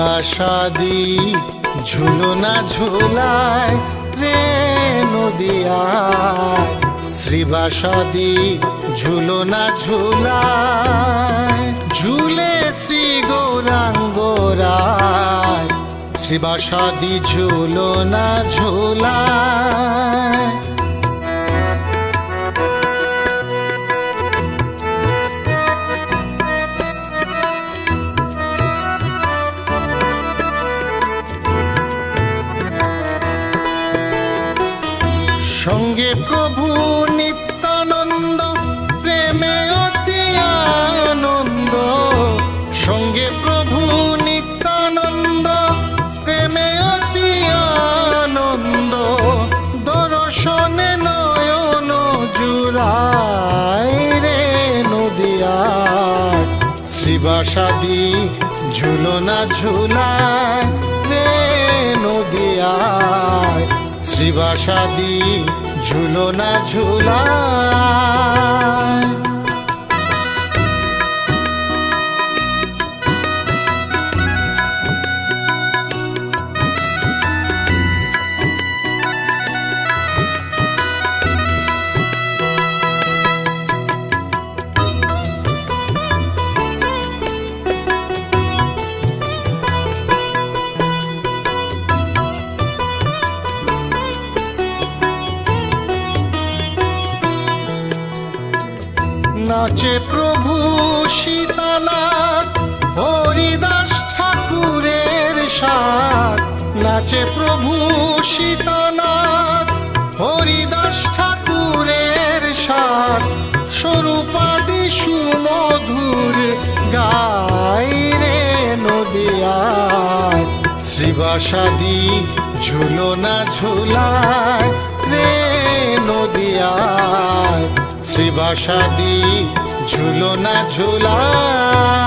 শ্রীবাসাদি ঝুলনা ঝুলায় রে নদিয়ায় শ্রীবাসাদি ঝুলনা ঝুলায় ঝুলে শ্রী গৌরাঙ্গরায় শ্রীবাসাদি ঝুলনা ঝুলায়। সঙ্গে প্রভু নিত্যানন্দ, প্রেমে অতি আনন্দ। সঙ্গে প্রভু নিত্যানন্দ, প্রেমে অতি আনন্দ। দর্শনে নয়ন জুড়াই রে নদিয়ায় শ্রীবাসাদি ঝুলনা ঝুলায় রে নদিয়ায় শ্রীবাসাদি ঝুলনা ঝুলায় নাচে প্রভু সীতানাথ, হরিদাস ঠাকুরের সাথ। নাচে প্রভু সীতানাথ, হরিদাস ঠাকুরের সাথ। স্বরূপাদি সুমধুর গাই রে নদিয়ায় শ্রীবাসাদি ঝুলনা ঝুলায় রে নদিয়ায় শ্রীবাসাদি ঝুলনা ঝুলায়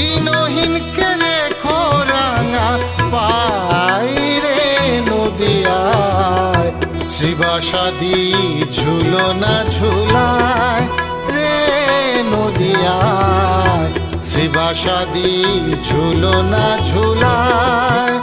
দিনহীনকে রেখো পাই রে নদিয়ায়। শ্রীবাসাদি ঝুলনা ঝুলায় রে নদিয়ায়। শ্রীবাসাদি ঝুলনা ঝুলায়